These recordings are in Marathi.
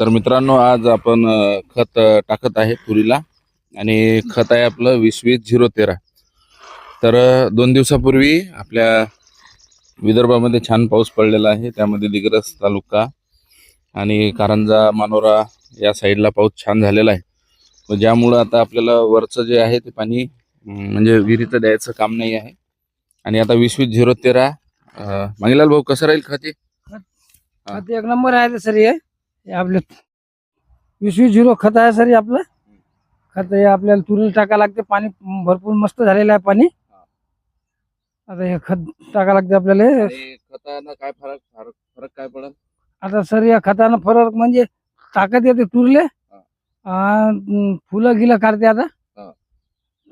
तर मित्रांनो आज आपण खत टाकत आहे तुरीला. आणि खत आहे आपलं वीस वीस झिरो तेरा. तर दोन दिवसापूर्वी आपल्या विदर्भामध्ये छान पाऊस पडलेला आहे. त्यामध्ये दिग्रस तालुका आणि कारंजा मानोरा या साईडला पाऊस छान झालेला आहे. ज्यामुळं आता आपल्याला वरचं जे आहे ते पाणी म्हणजे विहिरीचं द्यायचं काम नाही आहे. आणि आता वीस वीस झिरो तेरा मांगीलाल भाऊ कसं राहील खाते खत एक नंबर आहे सर हे. आपलं वीस वीस झिरो खत आहे सर हे आपलं. खत हे आपल्याला तुरीला टाका लागते पाणी भरपूर मस्त झालेलं आहे पाणी. आता हे खत टाका लागते आपल्याला खतानं काय फरक फरक फरक काय पडेल आता सर या खतानं फरक म्हणजे ताकद येते तुरले. फुलं गिलं काढते आता.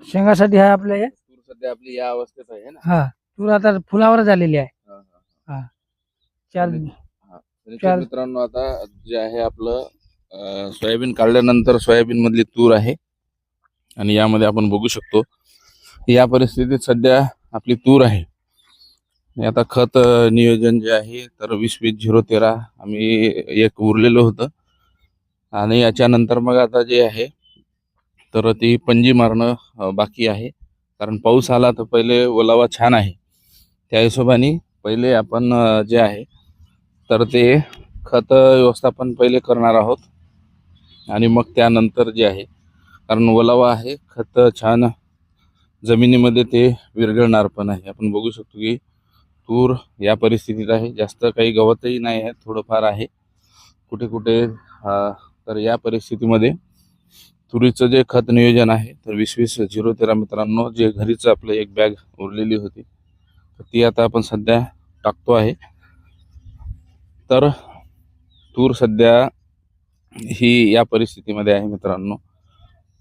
शेंगासाठी आहे आपल्या हे. तूर सध्या आपली या अवस्थेत आहे ना? हा. तूर आता फुलावर झालेली आहे. हा. चार चार- मित्रांनो आता जे आहे आपलं अं, सोयाबीन काढल्यानंतर सोयाबीन मधली तूर आहे. आणि यामध्ये आपण बघू शकतो या परिस्थितीत सध्या आपली तूर आहे. आणि आता खत अं, नियोजन जे आहे तर वीस वीस झिरो तेरा आम्ही एक उरलेलं होतं. आणि याच्यानंतर मग आता जे आहे तर ती पंजी मारणं अं, बाकी आहे. कारण पाऊस आला तर पहिले ओलावा छान आहे. त्या हिशोबाने पहिले आपण अं, जे आहे तर ते खत व्यवस्थापन पहिले करणार आहोत. आणि मग त्यानंतर जे आहे कारण ओलावा आहे खत छान जमिनीमध्ये ते विरघळणार पण आहे. आपण बघू शकतो की तूर या परिस्थितीत आहे. जास्त काही गवतही नाही आहे थोडंफार आहे. कुठे कुठे तर या परिस्थितीमध्ये तुरीचं जे खत नियोजन आहे तर वीस वीस झिरो तेरा मित्रांनो जे घरीच आपलं एक बॅग उरलेली होती तर ती आता आपण सध्या टाकतो आहे. तर तूर सध्या ही या परिस्थितीमध्ये आहे मित्रांनो.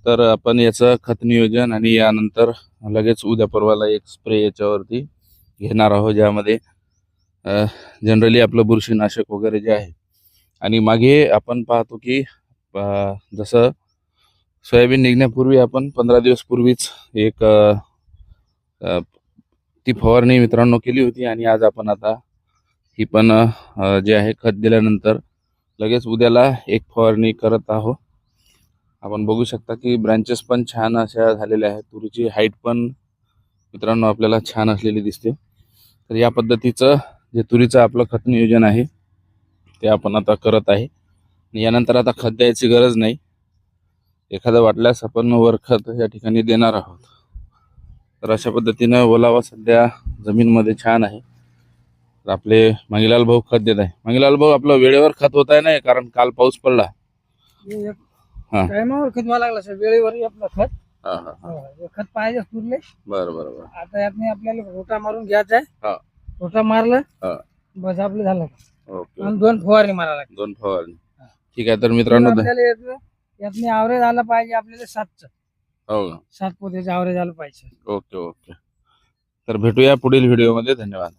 तर आपण याचं खत नियोजन आणि यानंतर लगेच उद्या परवाला एक स्प्रे याच्यावरती घेणार आहोत ज्यामध्ये जनरली आपलं बुरशीनाशक वगैरे जे आहे. आणि मागे आपण पाहतो की जसं सोयाबीन निघण्यापूर्वी आपण पंधरा दिवसपूर्वीच एक ती फवारणी मित्रांनो केली होती आणि आज आपण आता ही पण जे आहे खत दिल्यानंतर लगेच उद्याला एक फवारणी करत आहोत. आपण बघू शकता की ब्रँचेस पण छान अशा झालेल्या आहेत. तुरीची हाईट पण मित्रांनो आपल्याला छान असलेली दिसते. तर या पद्धतीचं जे तुरीचं आपलं खत नियोजन आहे ते आपण आता करत आहे. आणि यानंतर आता खत द्यायची गरज नाही. एखादं वाटल्यास आपण वर खत या ठिकाणी देणार आहोत. तर अशा पद्धतीनं ओलावा सध्या जमीनमध्ये छान आहे. तर आपले मंगीलाल भाऊ खत देत आहे. मंगीलाल भाऊ आपलं वेळेवर खत होत आहे नाही कारण काल पाऊस पडला. हे. टायमावर खत व्हावं लागला सर वेळेवर आपलं खत. हा खत पाहिजे तुरले बरं बरं बरं. आता यातनी आपल्याला रोटा मारून घ्यायचा हा. आहे रोटा मारलं हा. बस आपलं झालं. ओके आणि दोन फवारणी मारा लागते दोन फवारणी. ठीक आहे तर मित्रांनो ध- आपल्याला यातनं- यातनी आवरेज आलं पाहिजे आपल्याला सातचं. हो? सात पोत्याचं आवरेज आलं पाहिजे. Okay okay. तर भेटूया पुढील व्हिडिओमध्ये धन्यवाद.